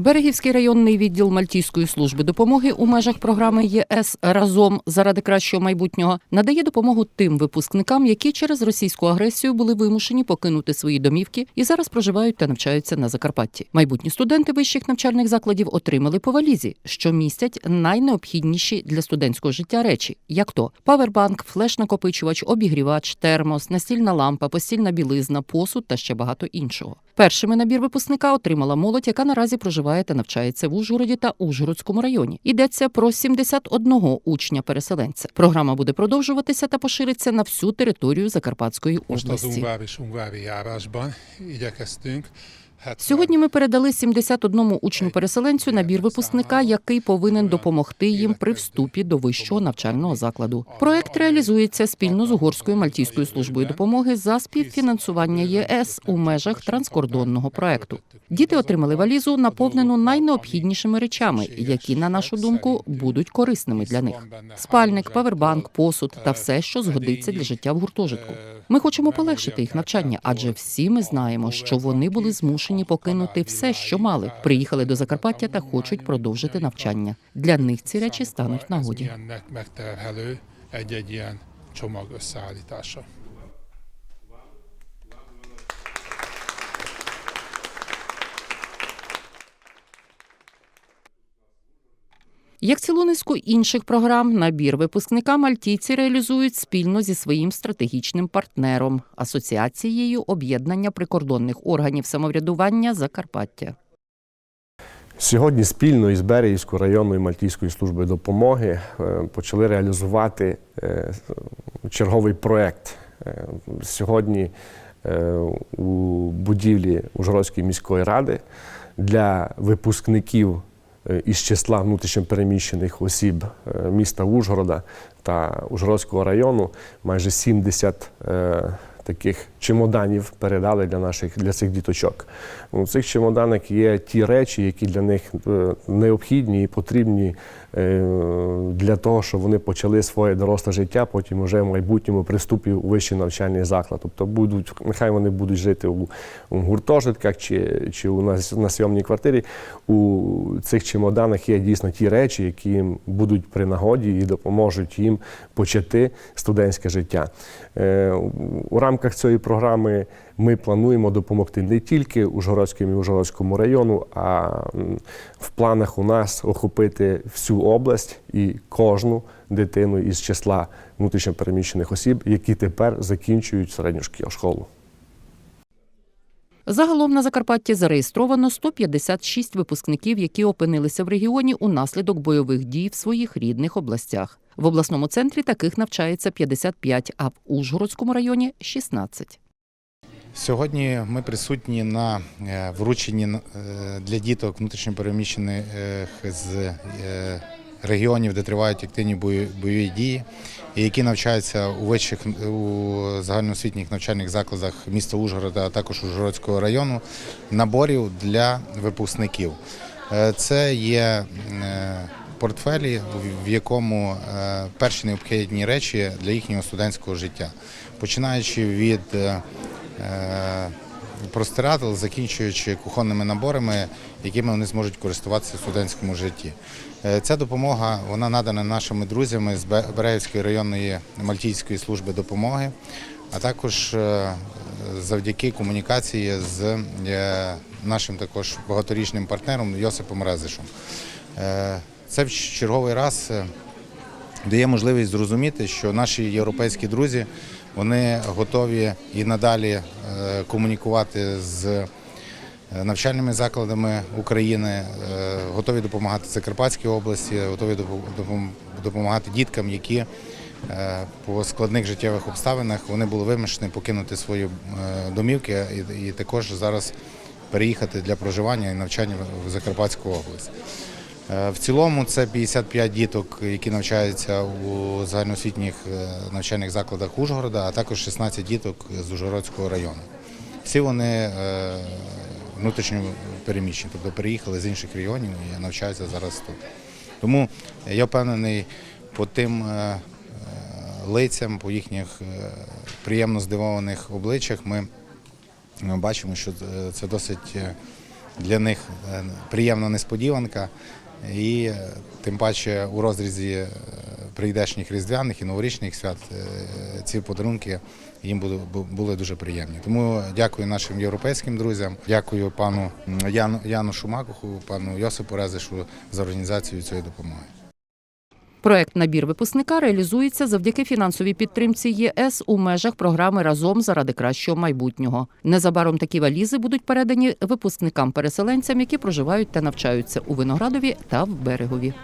Берегівський районний відділ Мальтійської служби допомоги у межах програми ЄС разом заради кращого майбутнього надає допомогу тим випускникам, які через російську агресію були вимушені покинути свої домівки і зараз проживають та навчаються на Закарпатті. Майбутні студенти вищих навчальних закладів отримали по валізі, що містять найнеобхідніші для студентського життя речі, як то павербанк, флеш-накопичувач, обігрівач, термос, настільна лампа, постільна білизна, посуд та ще багато іншого. Першими набір випускника отримала молодь, яка наразі проживає та навчається в Ужгороді та Ужгородському районі. Йдеться про 71 учня-переселенця. Програма буде продовжуватися та пошириться на всю територію Закарпатської області. Ungvár és Ungvári járásban igyekeztünk. 70 Сьогодні ми передали 71 учню-переселенцю набір випускника, який повинен допомогти їм при вступі до вищого навчального закладу. Проект реалізується спільно з угорською мальтійською службою допомоги за співфінансування ЄС у межах транскордонного проекту. Діти отримали валізу, наповнену найнеобхіднішими речами, які, на нашу думку, будуть корисними для них. Спальник, павербанк, посуд та все, що згодиться для життя в гуртожитку. Ми хочемо полегшити їх навчання, адже всі ми знаємо, що вони були змушені покинути все, що мали, приїхали до Закарпаття та хочуть продовжити навчання. Для них ці речі стануть нагоді. Як цілу низку інших програм, набір випускника мальтійці реалізують спільно зі своїм стратегічним партнером асоціацією об'єднання прикордонних органів самоврядування Закарпаття. Сьогодні спільно із Берегівською районною Мальтійською службою допомоги е, почали реалізувати е, черговий проєкт. Е, Сьогодні у будівлі Ужгородської міської ради для випускників із числа внутрішньопереміщених осіб е, міста Ужгорода та Ужгородського району майже 70 е, таких чемоданів передали для наших для цих діточок. У цих чемоданах є ті речі, які для них е, необхідні і потрібні е, для того, щоб вони почали своє доросле життя, потім вже в майбутньому приступі у вищий навчальний заклад. Тобто будуть, нехай вони будуть жити у, у гуртожитках чи, чи у нас на сйомній квартирі. У цих чемоданах є дійсно ті речі, які їм будуть при нагоді і допоможуть їм почати студентське життя. Е, У рамках цієї програми ми плануємо допомогти не тільки Ужгородському і Ужгородському району, а в планах у нас охопити всю область і кожну дитину із числа внутрішньопереміщених осіб, які тепер закінчують середню школу. Загалом на Закарпатті зареєстровано 156 випускників, які опинилися в регіоні унаслідок бойових дій в своїх рідних областях. В обласному центрі таких навчається 55, а в Ужгородському районі 16. Сьогодні ми присутні на е, врученні е, для діток внутрішньопереміщених з е, регіонів, де тривають активні бойові дії, і які навчаються у вищих у загальноосвітніх навчальних закладах міста Ужгорода, а також Ужгородського району, наборів для випускників. Е, Це є е, портфелі, в- якому е, перші необхідні речі для їхнього студентського життя, починаючи від простирадл, закінчуючи кухонними наборами, якими вони зможуть користуватися в студентському житті. Е, Ця допомога вона надана нашими друзями з Бе- Берегівської районної Мальтійської служби допомоги, а також е, завдяки комунікації з е, нашим також багаторічним партнером Йосипом Резишем. Це в черговий раз дає можливість зрозуміти, що наші європейські друзі вони готові і надалі е, комунікувати з е, навчальними закладами України, е, готові допомагати Закарпатській області, готові допомагати діткам, які по складних життєвих обставинах вони були вимушені покинути свої домівки і також зараз переїхати для проживання і навчання в Закарпатську область. Е, В цілому це 55 діток, які навчаються у загальноосвітніх е, навчальних закладах Ужгорода, а також 16 діток з Ужгородського району. Всі вони е, внутрішньо переміщені, тобто переїхали з інших регіонів і навчаються зараз тут. Тому я впевнений по тим лицям, по їхніх приємно здивованих обличчях ми бачимо, що це- досить для них приємна несподіванка. І е, тим паче у розрізі е, прийдешніх різдвяних і новорічних свят е, ці подарунки їм були, дуже приємні. Тому дякую нашим європейським друзям, дякую пану Яну, Яну Шумакуху, пану Йосипу Резишу за організацію цієї допомоги. Проект набір випускника реалізується завдяки фінансовій підтримці ЄС у межах програми Разом заради кращого майбутнього. Незабаром такі валізи будуть передані випускникам-переселенцям, які проживають та навчаються у Виноградові та в Берегові.